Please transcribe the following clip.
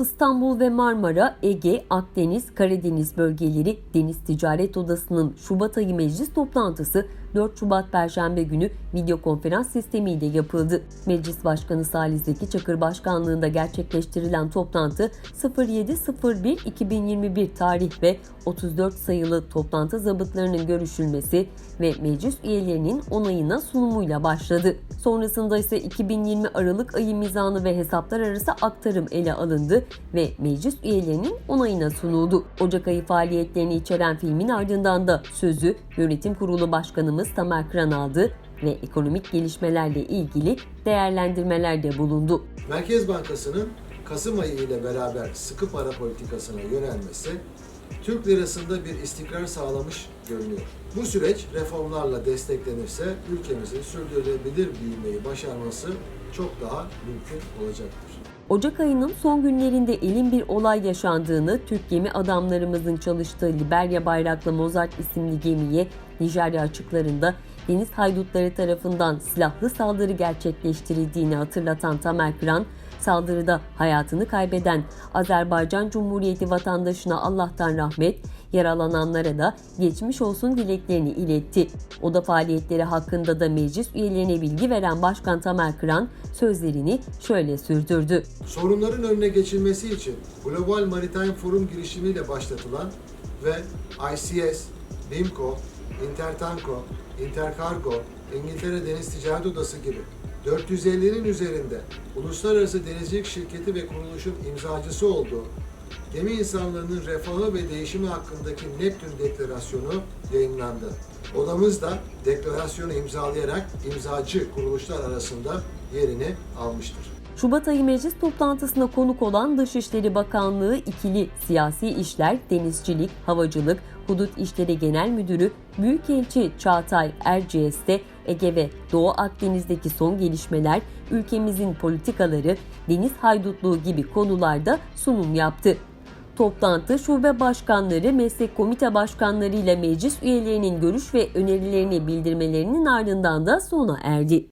İstanbul ve Marmara, Ege, Akdeniz, Karadeniz bölgeleri Deniz Ticaret Odası'nın Şubat ayı meclis toplantısı 4 Şubat Perşembe günü video konferans sistemiyle yapıldı. Meclis Başkanı Salih Zeki Çakır Başkanlığında gerçekleştirilen toplantı 07.01.2021 tarih ve 34 sayılı toplantı zabıtlarının görüşülmesi ve meclis üyelerinin onayına sunumuyla başladı. Sonrasında ise 2020 Aralık ayı mizanı ve hesaplar arası aktarım ele alındı ve meclis üyelerinin onayına sunuldu. Ocak ayı faaliyetlerini içeren filmin ardından da sözü Yönetim Kurulu Başkanımız Tamer Kıran aldı ve ekonomik gelişmelerle ilgili değerlendirmelerde bulundu. Merkez Bankası'nın Kasım ayı ile beraber sıkı para politikasına yönelmesi Türk lirasında bir istikrar sağlamış görünüyor. Bu süreç reformlarla desteklenirse ülkemizin sürdürülebilir büyümeyi başarması çok daha mümkün olacaktır. Ocak ayının son günlerinde elin bir olay yaşandığını, Türk gemi adamlarımızın çalıştığı Liberya bayraklı Mozart isimli gemiye Nijerya açıklarında deniz haydutları tarafından silahlı saldırı gerçekleştirildiğini hatırlatan Tamer Kıran, saldırıda hayatını kaybeden Azerbaycan Cumhuriyeti vatandaşına Allah'tan rahmet, yaralananlara da geçmiş olsun dileklerini iletti. Oda faaliyetleri hakkında da meclis üyelerine bilgi veren Başkan Tamer Kıran sözlerini şöyle sürdürdü. Sorunların önüne geçilmesi için Global Maritime Forum girişimiyle başlatılan ve ICS, BIMCO, Intertanko, Intercargo, İngiltere Deniz Ticaret Odası gibi 450'nin üzerinde uluslararası denizcilik şirketi ve kuruluşun imzacısı olduğu gemi insanlarının refahı ve değişimi hakkındaki Neptün Deklarasyonu yayınlandı. Odamız da deklarasyonu imzalayarak imzacı kuruluşlar arasında yerini almıştır. Şubat ayı meclis toplantısına konuk olan Dışişleri Bakanlığı ikili siyasi işler, denizcilik, havacılık, hudut işleri genel müdürü Büyükelçi Çağatay Erciyes'te Ege ve Doğu Akdeniz'deki son gelişmeler, ülkemizin politikaları, deniz haydutluğu gibi konularda sunum yaptı. Toplantı şube başkanları, meslek komite başkanları ile meclis üyelerinin görüş ve önerilerini bildirmelerinin ardından da sona erdi.